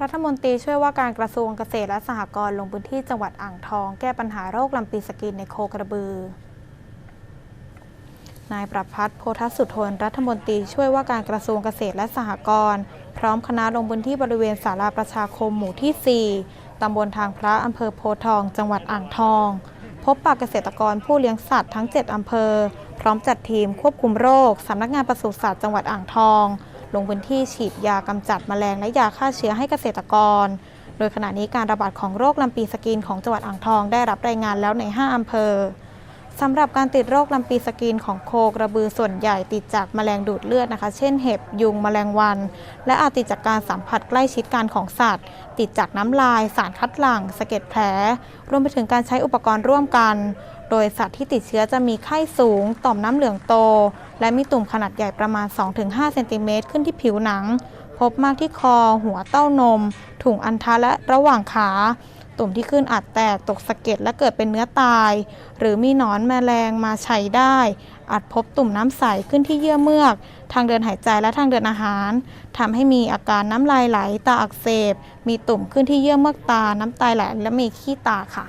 รัฐมนตรีช่วยว่าการกระทรวงเกษตรและสหกรณ์ลงพื้นที่จังหวัดอ่างทอง แก้ปัญหาโรคลำปีสกินในโคกระบือ นายประพัฒน์โพธสุทนรัฐมนตรีช่วยว่าการกระทรวงเกษตรและสหกรณ์พร้อมคณะลงพื้นที่บริเวณศาลาประชาคมหมู่ที่ 4 ตำบลทางพระอำเภอโพทอง จังหวัดอ่างทอง พบปะเกษตรกรผู้เลี้ยงสัตว์ทั้ง 7 อำเภอ พร้อมจัดทีมควบคุมโรคสำนักงานปศุสัตว์จังหวัดอ่างทอง ลงพื้นที่ฉีดยากำจัดแมลงและยาฆ่าเชื้อให้เกษตรกร โดยขณะนี้การระบาดของโรคลำปีสกินของจังหวัดอ่างทองได้รับรายงานแล้วใน 5 อำเภอ สำหรับการติดโรคลำปีสกินของโคกระบือส่วนใหญ่ติดจากแมลงดูดเลือดนะคะ เช่นเห็บยุงแมลงวัน และอาจติดจากการสัมผัสใกล้ชิดกันของสัตว์ ติดจากน้ำลาย สารคัดหลั่งสะเก็ดแผล รวมไปถึงการใช้อุปกรณ์ร่วมกัน โดยสัตว์ที่ติดเชื้อจะมีไข้สูง ต่อมน้ำเหลืองโต และมีตุ่มขนาดใหญ่ประมาณ 2-5 เซนติเมตรขึ้นที่ผิวหนัง พบมากที่คอ หัวเต้านม ถุงอัณฑะและระหว่างขา ตุ่มที่ขึ้นอาจแตกตกสะเก็ดและเกิดเป็นเนื้อตาย หรือมีหนอนแมลงมาใช้ได้ อาจพบตุ่มน้ำใสขึ้นที่เยื่อเมือก ทางเดินหายใจและทางเดินอาหารทำให้มีอาการน้ำลายไหลตาอักเสบ มีตุ่มขึ้นที่เยื่อเมือกตาน้ำตาไหลและมีขี้ตาค่ะ